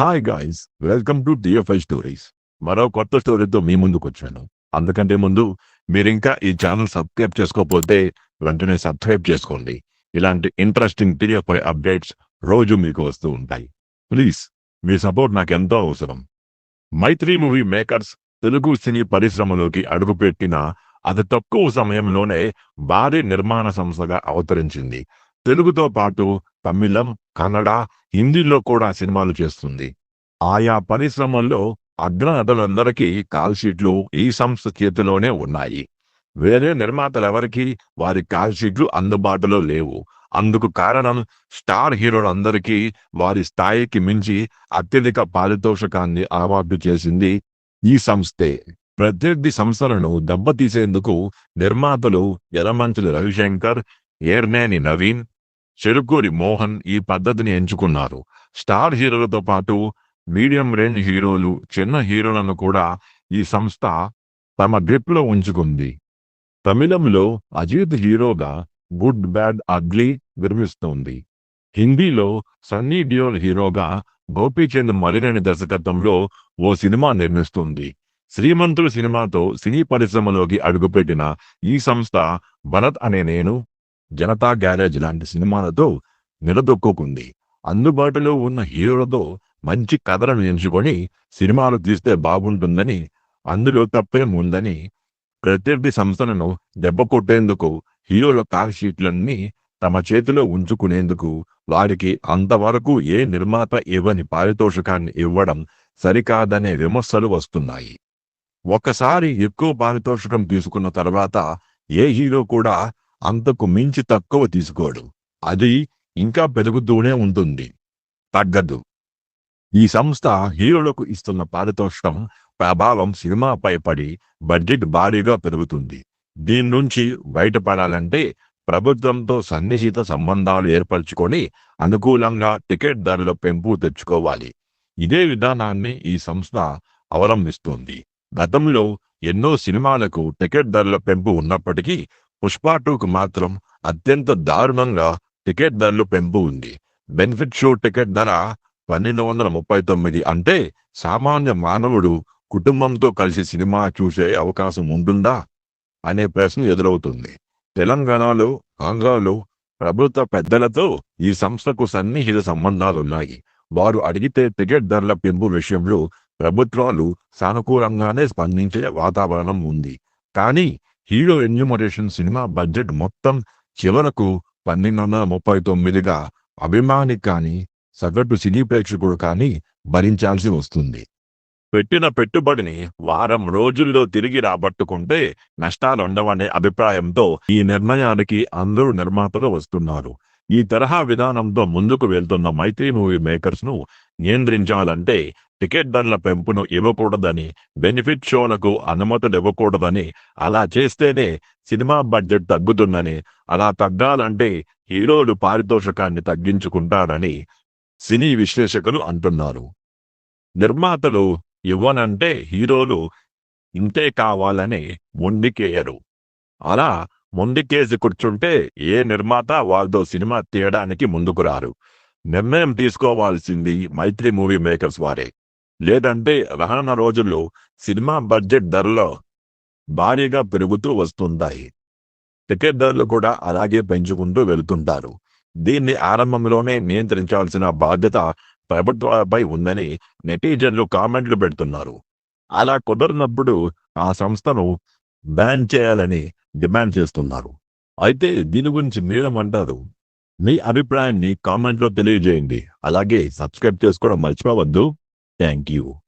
Hi guys welcome to DFI stories మరో కొత్త స్టోరీతో మీ ముందుకు వచ్చాను అందుకంటే ముందు మీరు ఇంకా ఈ ఛానల్ సబ్స్క్రైబ్ చేసుకోకపోతే వెంటనే సబ్స్క్రైబ్ చేసుకోండి. ఇలాంటి ఇంట్రెస్టింగ్ డిఎఫ్ఐ అప్డేట్స్ రోజు మీకు వస్తూ ఉంటాయి. ప్లీజ్ మీ సపోర్ట్ నాకు ఎంతో అవసరం. మైత్రి మూవీ మేకర్స్ తెలుగు సినీ పరిశ్రమలోకి అడుగుపెట్టిన అతి తక్కువ సమయంలోనే భారీ నిర్మాణ సంస్థగా అవతరించింది. తెలుగుతో పాటు తమిళం కన్నడ హిందీలో కూడా సినిమాలు చేస్తుంది. ఆయా పరిశ్రమల్లో అగ్రనటులందరికీ కాల్ షీట్లు ఈ సంస్థ చేతిలోనే ఉన్నాయి. వేరే నిర్మాతలెవరికీ వారి కాల్ షీట్లు అందుబాటులో లేవు. అందుకు కారణం స్టార్ హీరోలందరికీ వారి స్థాయికి మించి అత్యధిక పారితోషకాన్ని అలవాటు చేసింది ఈ సంస్థే. ప్రత్యర్థి సంస్థలను దెబ్బతీసేందుకు నిర్మాతలు ఎర్రమంచుల రవిశంకర్ ఏర్నేని నవీన్ చెరుకూరి మోహన్ ఈ పద్ధతిని ఎంచుకున్నారు. స్టార్ హీరోలతో పాటు మీడియం రేంజ్ హీరోలు చిన్న హీరోలను కూడా ఈ సంస్థ తమ గ్రిప్లో ఉంచుకుంది. తమిళంలో అజిత్ హీరోగా గుడ్ బ్యాడ్ అగ్లీ నిర్మిస్తోంది. హిందీలో సన్నీ డియోల్ హీరోగా గోపీచంద్ మలినేని దర్శకత్వంలో ఓ సినిమా నిర్మిస్తుంది. శ్రీమంతుడు సినిమాతో సినీ పరిశ్రమలోకి అడుగుపెట్టిన ఈ సంస్థ భరత్ అనే నేను జనతా గ్యారేజ్ లాంటి సినిమాలతో నిలదొక్కుంది అందుబాటులో ఉన్న హీరోలతో మంచి కథలను ఎంచుకొని సినిమాలు తీస్తే బాగుంటుందని అందులో తప్పేం ఉందని ప్రత్యర్థి సంస్థలను దెబ్బ కొట్టేందుకు హీరోల కాక్షీట్లన్నీ తమ చేతిలో ఉంచుకునేందుకు వారికి అంతవరకు ఏ నిర్మాత ఇవ్వని పారితోషికాన్ని ఇవ్వడం సరికాదనే విమర్శలు వస్తున్నాయి. ఒకసారి ఎక్కువ పారితోషికం తీసుకున్న తర్వాత ఏ హీరో కూడా అంతకు మించి తక్కువ తీసుకోడు. అది ఇంకా పెరుగుతూనే ఉంటుంది. తగ్గదు. ఈ సంస్థ హీరోలకు ఇస్తున్న పారితోషికం ప్రభావం సినిమాపై పడి బడ్జెట్ భారీగా పెరుగుతుంది. దీని నుంచి బయటపడాలంటే ప్రభుత్వంతో సన్నిహిత సంబంధాలు ఏర్పరచుకొని అనుకూలంగా టికెట్ ధరల పెంపు తెచ్చుకోవాలి. ఇదే విధానాన్ని ఈ సంస్థ అవలంబిస్తుంది. గతంలో ఎన్నో సినిమాలకు టికెట్ ధరల పెంపు ఉన్నప్పటికీ పుష్ప టూకు మాత్రం అత్యంత దారుణంగా టికెట్ ధరలు పెంపు ఉంది. బెనిఫిట్ షో టికెట్ ధర పన్నెండు వందల ముప్పై తొమ్మిది అంటే సామాన్య మానవుడు కుటుంబంతో కలిసి సినిమా చూసే అవకాశం ఉంటుందా? అనే ప్రశ్న ఎదురవుతుంది. తెలంగాణలో ఆంధ్రాలో ప్రభుత్వ పెద్దలతో ఈ సంస్థకు సన్నిహిత సంబంధాలున్నాయి. వారు అడిగితే టికెట్ ధరల పెంపు విషయంలో ప్రభుత్వాలు సానుకూలంగానే స్పందించే వాతావరణం ఉంది. కానీ హీరో ఎన్యూమరేషన్ సినిమా బడ్జెట్ మొత్తం చివరకు పన్నెండు వందల ముప్పై తొమ్మిదిగా అభిమాని కానీ సగటు సినీ ప్రేక్షకుడు కానీ భరించాల్సి వస్తుంది. పెట్టిన పెట్టుబడిని వారం రోజుల్లో తిరిగి రాబట్టుకుంటే నష్టాలుండవనే అభిప్రాయంతో ఈ నిర్ణయానికి అందరూ నిర్మాతలు వస్తున్నారు. ఈ తరహా విధానంతో ముందుకు వెళ్తున్న మైత్రి మూవీ మేకర్స్ను నియంత్రించాలంటే టికెట్ ధరల పెంపును ఇవ్వకూడదని బెనిఫిట్ షోలకు అనుమతులు ఇవ్వకూడదని అలా చేస్తేనే సినిమా బడ్జెట్ తగ్గుతుందని అలా తగ్గాలంటే హీరోలు పారితోషికాన్ని తగ్గించుకుంటారని సినీ విశ్లేషకులు అంటున్నారు. నిర్మాతలు ఇవ్వనంటే హీరోలు ఇంతే కావాలని మొండికేయరు. అలా మొండికేసి కూర్చుంటే ఏ నిర్మాత వాళ్ళతో సినిమా తీయడానికి ముందుకు రారు. నిర్ణయం తీసుకోవాల్సింది మైత్రి మూవీ మేకర్స్ వారే. లేదంటే రానున్న రోజుల్లో సినిమా బడ్జెట్ ధరలో భారీగా పెరుగుతూ వస్తుంటాయి. టికెట్ ధరలు కూడా అలాగే పెంచుకుంటూ వెళ్తుంటారు. దీన్ని ఆరంభంలోనే నియంత్రించాల్సిన బాధ్యత ప్రభుత్వాలపై ఉందని నెటిజన్లు కామెంట్లు పెడుతున్నారు. అలా కుదరినప్పుడు ఆ సంస్థను బ్యాన్ చేయాలని డిమాండ్ చేస్తున్నారు. అయితే దీని గురించి మీరేమంటారు మీ అభిప్రాయాన్ని కామెంట్లో తెలియజేయండి. అలాగే సబ్స్క్రైబ్ చేసుకోవడం మర్చిపోవద్దు. Thank you.